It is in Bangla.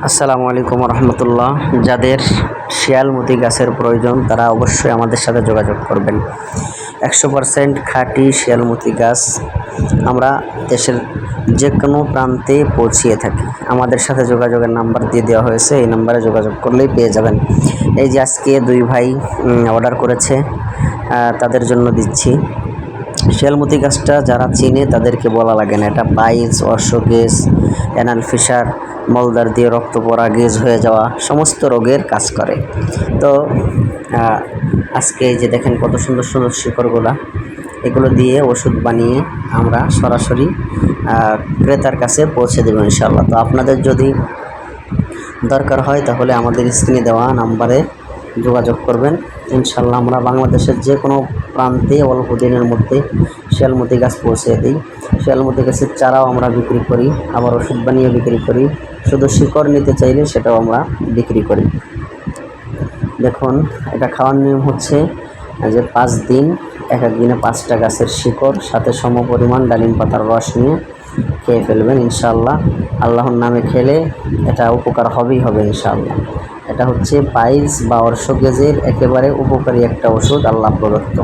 আসসালামু আলাইকুম রহমতুল্লাহ। যাদের শিয়ালমতি গাছের প্রয়োজন, তারা অবশ্যই আমাদের সাথে যোগাযোগ করবেন। একশো পারসেন্ট খাঁটি শিয়ালমতি গাছ আমরা দেশের যে কোনো প্রান্তে পৌঁছিয়ে থাকি। আমাদের সাথে যোগাযোগের নাম্বার দিয়ে দেওয়া হয়েছে, এই নাম্বারে যোগাযোগ করলেই পেয়ে যাবেন। এই যে আজকে দুই ভাই অর্ডার করেছে তাদের জন্য দিচ্ছি। শিয়ালমতি গাছটা যারা চিনে তাদেরকে বলা লাগে না। এটা পাইলস অর্শগেজ অ্যানাল ফিশার, মলদার দিয়ে রক্ত পড়া গেজ হয়ে যাওয়া সমস্ত রোগের কাজ করে। তো আজকে যে দেখেন কত সুন্দর সুন্দর শিকড়গুলা, এগুলো দিয়ে ওষুধ বানিয়ে আমরা সরাসরি ক্রেতার কাছে পৌঁছে দেবো ইনশাল্লাহ তো আপনাদের যদি দরকার হয় তাহলে আমাদের স্ক্রিনে দেওয়া নাম্বারে যোগাযোগ করবেন। ইনশাল্লাহ আমরা বাংলাদেশের যে কোনো প্রান্তে অল্প দিনের মধ্যে শিয়ালমতি গাছ পৌঁছে দিই। শিয়ালমতি গাছের চারাও আমরা বিক্রি করি, আবার ওষুধ বানিয়ে বিক্রি করি। শুধু শিকড় নিতে চাইলে সেটাও আমরা বিক্রি করি। দেখুন, এটা খাওয়ার নিয়ম হচ্ছে যে পাঁচ দিন, এক এক দিনে পাঁচটা গাছের শিকড়, সাথে সম পরিমাণ ডালিম পাতার রস নিয়ে খেয়ে ফেলবেন ইনশাআল্লাহ। আল্লাহর নামে খেলে এটা উপকার হবেই হবে ইনশাআল্লাহ। এটা হচ্ছে পাইলস বা অর্শ গেজের একেবারে উপকারী একটা ওষুধ আল্লাহ প্রদত্ত।